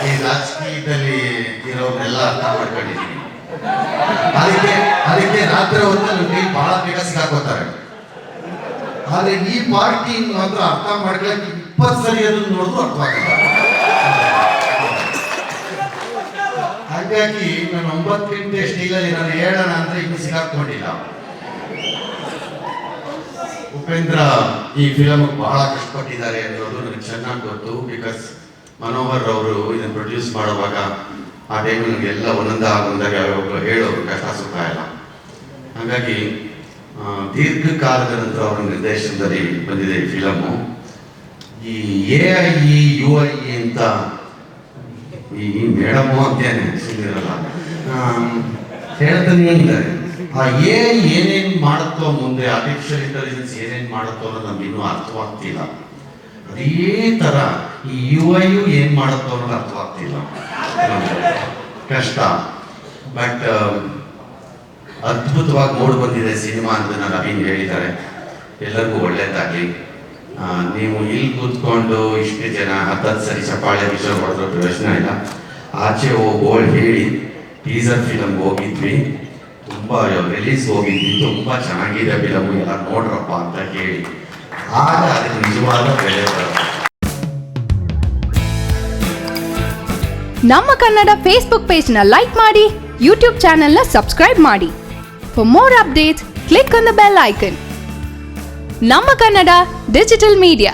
ಈ- ರಾಜಕೀಯದಲ್ಲಿ ಇರೋರೆಲ್ಲ ಅರ್ಥ ಮಾಡ್ಕೊಂಡಿದ್ದೀನಿ ಅದಕ್ಕೆ ಅದಕ್ಕೆ ರಾತ್ರಿ ಹೊತ್ತಲ್ಲಿ ನೀವು ಬಹಳ ಬೇಗ ಸಿಗಾಕೋತಾರೆ ಆದ್ರೆ ಈ ಪಾರ್ಟಿ ಮಾತ್ರ ಅರ್ಥ ಮಾಡ್ಕೊಳಕ್ಕೆ ಇಪ್ಪತ್ತು ಸರಿ ಅದನ್ನ ನೋಡಿದ್ರು ಅರ್ಥವಾಗಲ್ಲ ಹಾಗಾಗಿ ನಾನು ಒಂಬತ್ತು ಗಂಟೆ ಸ್ಟೀಲಲ್ಲಿ ನಾನು ಹೇಳೋಣ ಅಂದ್ರೆ ಇನ್ನು ಸಿಗಾಕೊಂಡಿಲ್ಲ ಉಪೇಂದ್ರ ಈ ಫಿಲಮ್ ಬಹಳ ಕಷ್ಟಪಟ್ಟಿದ್ದಾರೆ ಅನ್ನೋದು ನನಗೆ ಚೆನ್ನಾಗಿ ಗೊತ್ತು ಬಿಕಾಸ್ ಮನೋಹರ್ ಅವರು ಇದನ್ನು ಪ್ರೊಡ್ಯೂಸ್ ಮಾಡುವಾಗ ಆ ಟೈಮಲ್ಲಿ ನನಗೆ ಎಲ್ಲ ಒಂದೊಂದ ಒಂದಾಗ ಹೇಳೋರು ಕಷ್ಟ ಸುಖ ಇಲ್ಲ ಹಾಗಾಗಿ ದೀರ್ಘಕಾಲದ ನಂತರ ಅವರ ನಿರ್ದೇಶನದಲ್ಲಿ ಬಂದಿದೆ ಈ ಫಿಲಮು ಈ ಎ ಐ ಯು ಐ ಅಂತ ಈ ಮೇಡಮು ಅಂತೇನೆ ಸುಮ್ಮನಿರಲ್ಲ ಹೇಳ್ತಾನೆ ಇದ್ದಾರೆ ಆ ಎ ಏನೇನ್ ಮಾಡುತ್ತೋ ಮುಂದೆ ಆರ್ಟಿಫಿಷಿಯಲ್ ಇಂಟೆಲಿಜೆನ್ಸ್ ಏನೇನ್ ಮಾಡುತ್ತೋ ಅನ್ನೋದು ನಮ್ಗೆ ಇನ್ನೂ ಅರ್ಥವಾಗ್ತಿಲ್ಲ. ಅದೇ ತರ ಈ ಯು ಐ ಯು ಏನು ಮಾಡುತ್ತೋ ಅನ್ನೋದು ಅರ್ಥವಾಗ್ತಿಲ್ಲ. ಕಷ್ಟ. ಬಟ್ ಅದ್ಭುತವಾಗಿ ಮೂಡ್ ಬಂದಿದೆ ಸಿನಿಮಾ ಅಂತ ನಾನು ಅಭಿನ್ ಹೇಳಿದ್ದಾರೆ. ಎಲ್ಲರಿಗೂ ಒಳ್ಳೇದಾಗ್ಲಿ. ನೀವು ಇಲ್ಲಿ ಕೂತ್ಕೊಂಡು ಇಷ್ಟು ಜನ ಹತ್ತತ್ತು ಸರಿ ಚಪಾಳೆ ವಿಷಯ ಹೊಡೆದ್ರೆ ಪ್ರಯೋಜನ ಇಲ್ಲ. ಆಚೆ ಹೋಗಿ ಹೇಳಿ ಟೀಸರ್ ಫಿಲಮ್ ಹೋಗಿದ್ವಿ. ತುಂಬ ರಿಲೀಸ್ ಹೋಗಿದ್ದು ತುಂಬಾ ಚೆನ್ನಾಗಿದೆ ಫಿಲಮ್ ಎಲ್ಲ ನೋಡ್ರಪ್ಪ ಅಂತ ಹೇಳಿ. ಆಗ ಅದಕ್ಕೆ ನಿಜವಾದ ಬೆಲೆ ನಮ್ಮ ಕನ್ನಡ ಫೇಸ್ಬುಕ್ನ ಲೈಕ್ ಮಾಡಿ ಯೂಟ್ಯೂಬ್ನ ಸಬ್ಸ್ಕ್ರೈಬ್ ಮಾಡಿ. For more updates click on the bell icon ನಮ್ಮ ಕನ್ನಡ ಡಿಜಿಟಲ್ ಮೀಡಿಯಾ